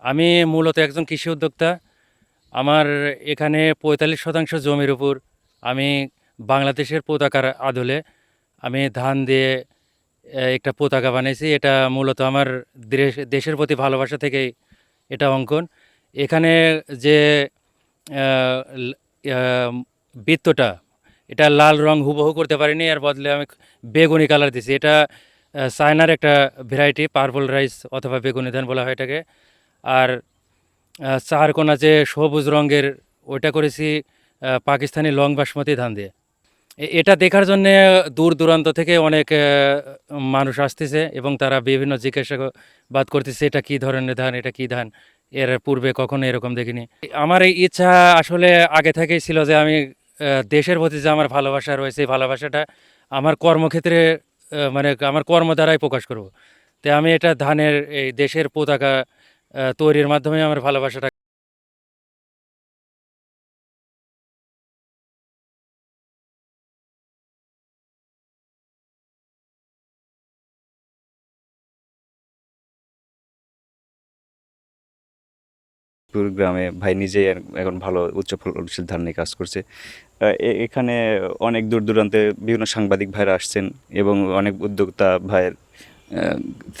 আমি মূলত একজন কৃষি উদ্যোক্তা। আমার এখানে পঁয়তাল্লিশ শতাংশ জমির উপর আমি বাংলাদেশের পতাকার আদলে আমি ধান দিয়ে একটা পতাকা বানিয়েছি এটা মূলত আমার দেশ- দেশের প্রতি ভালোবাসা থেকেই এটা অঙ্কন। এখানে যে বৃত্তটা, এটা লাল রং হুবহু করতে পারিনি, এর বদলে আমি বেগুনি কালার দিছি। এটা চায়নার একটা ভ্যারাইটি, পার্পল রাইস অথবা বেগুনি ধান বলা হয় এটাকে। আর আহ, চার কোনা যে সবুজ রঙের ওইটা করেছি পাকিস্তানি লং বাসমতি ধান দিয়ে। এটা দেখার জন্য দূর দূরান্ত থেকে অনেক মানুষ আসতেছে এবং তারা বিভিন্ন জিজ্ঞাসাবাদ করতেছে এটা কি ধরনের ধান এটা কি ধান? এর পূর্বে কখনো এরকম দেখিনি। আমার এই ইচ্ছা আসলে আগে থেকেই ছিল যে আমি দেশের প্রতি যে আমার ভালোবাসা রয়েছে এই ভালোবাসাটা আমার কর্মক্ষেত্রে মানে আমার কর্ম দ্বারাই প্রকাশ করব। তো আমি এটা ধানের এই দেশের পতাকা তৈরির মাধ্যমে আমার ভালোবাসাটা গ্রামে ভাই নিজেই এখন ভালো উচ্চ ফলনশীল ধান নিয়ে কাজ করছে। এখানে অনেক দূর দূরান্তে বিভিন্ন সাংবাদিক ভাইরা আসছেন এবং অনেক উদ্যোক্তা ভাইয়ের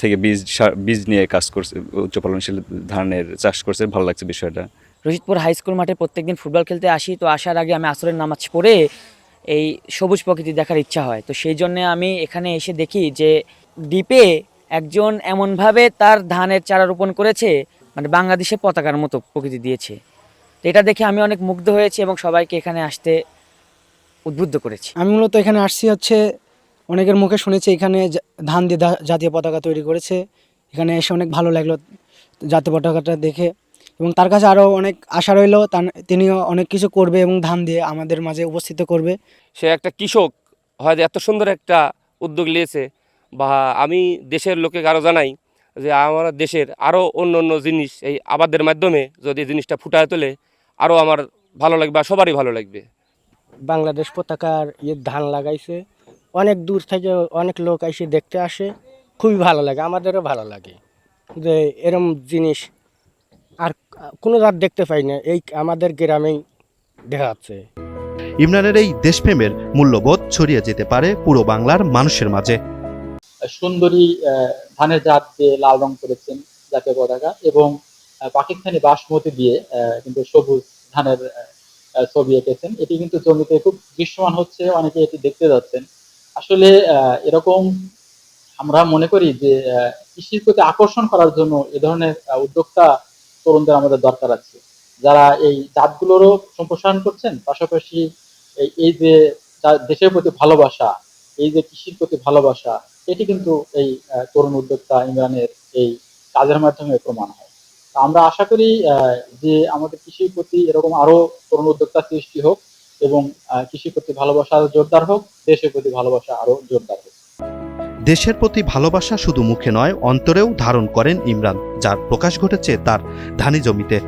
থেকে বীজ বীজ নিয়ে কাজ করছে উচ্চ ফলনশীল ধানের চাষ করছে ভালো লাগছে বিষয়টা। রশিদপুর হাই স্কুল মাঠে প্রত্যেকদিন ফুটবল খেলতে আসি তো আসার আগে আমি আসরের নামাজ পড়ে এই সবুজ প্রকৃতি দেখার ইচ্ছা হয়। তো সেই জন্য আমি এখানে এসে দেখি যে ডিপে একজন এমনভাবে তার ধানের চারা রোপণ করেছে মানে বাংলাদেশে পতাকার মতো প্রকৃতি দিয়েছে। তো এটা দেখে আমি অনেক মুগ্ধ হয়েছি এবং সবাইকে এখানে আসতে উদ্বুদ্ধ করেছি। আমি মূলত এখানে আসছি হচ্ছে অনেকের মুখে শুনেছি এখানে ধান দিয়ে জাতীয় পতাকা তৈরি করেছে। এখানে এসে অনেক ভালো লাগল জাতীয় পতাকাটা দেখে। এবং তার কাছে আরও অনেক আশা রইল তার- তিনিও অনেক কিছু করবে এবং ধান দিয়ে আমাদের মাঝে উপস্থিত করবে। সে একটা কৃষক হয়তো এত সুন্দর একটা উদ্যোগ নিয়েছে। বা আমি দেশের লোকে আরও জানাই যে আমার দেশের আরও অন্য অন্য জিনিস এই আবাদের মাধ্যমে যদি জিনিসটা ফুটায় তোলে আরও আমার ভালো লাগবে আর সবারই ভালো লাগবে। বাংলাদেশ পতাকার ইয়ে ধান লাগাইছে। অনেক দূর থেকে অনেক লোক এসে দেখতে আসে। খুবই ভালো লাগে আমাদেরও ভালো লাগে যে এরম জিনিস আর কোনো রাত দেখতে পাই না এই আমাদের গ্রামেই দেখা যাচ্ছে। ইমরানের এই দেশপ্রেমের মূল্যবোধ ছড়িয়ে যেতে পারে পুরো বাংলার মানুষের মাঝে। সুন্দরী আহ, ধানের জাত দিয়ে লাল রং করেছেন জাতীয় পতাকা এবং পাকিস্তানি বাসমতি দিয়ে কিন্তু সবুজ ধানের ছবি এঁকেছেন। এটি কিন্তু জমিতে খুব দৃশ্যমান হচ্ছে অনেকে এটি দেখতে যাচ্ছেন। আসলে এরকম আমরা মনে করি যে কৃষির প্রতি আকর্ষণ করার জন্য এ ধরনের উদ্যোক্তা তরুণদের আমাদের দরকার আছে। যারা এই জাতগুলোরও সম্প্রসারণ করছেন, পাশাপাশি এই- যে দেশের প্রতি ভালোবাসা, এই যে কৃষির প্রতি ভালোবাসা, এটি কিন্তু এই তরুণ উদ্যোক্তা ইমরানের এই কাজের মাধ্যমে প্রমাণ হয়। আমরা আশা করি যে আমাদের কৃষির প্রতি এরকম আরও তরুণ উদ্যোক্তা সৃষ্টি হোক। এবং কৃষির প্রতি ভালোবাসা আরও জোরদার হোক, দেশের প্রতি ভালোবাসা আরও জোরদার হোক। দেশের প্রতি ভালোবাসা শুধু মুখে নয়, অন্তরেও ধারণ করেন ইমরান, যার প্রকাশ ঘটেছে তার ধানি জমিতে।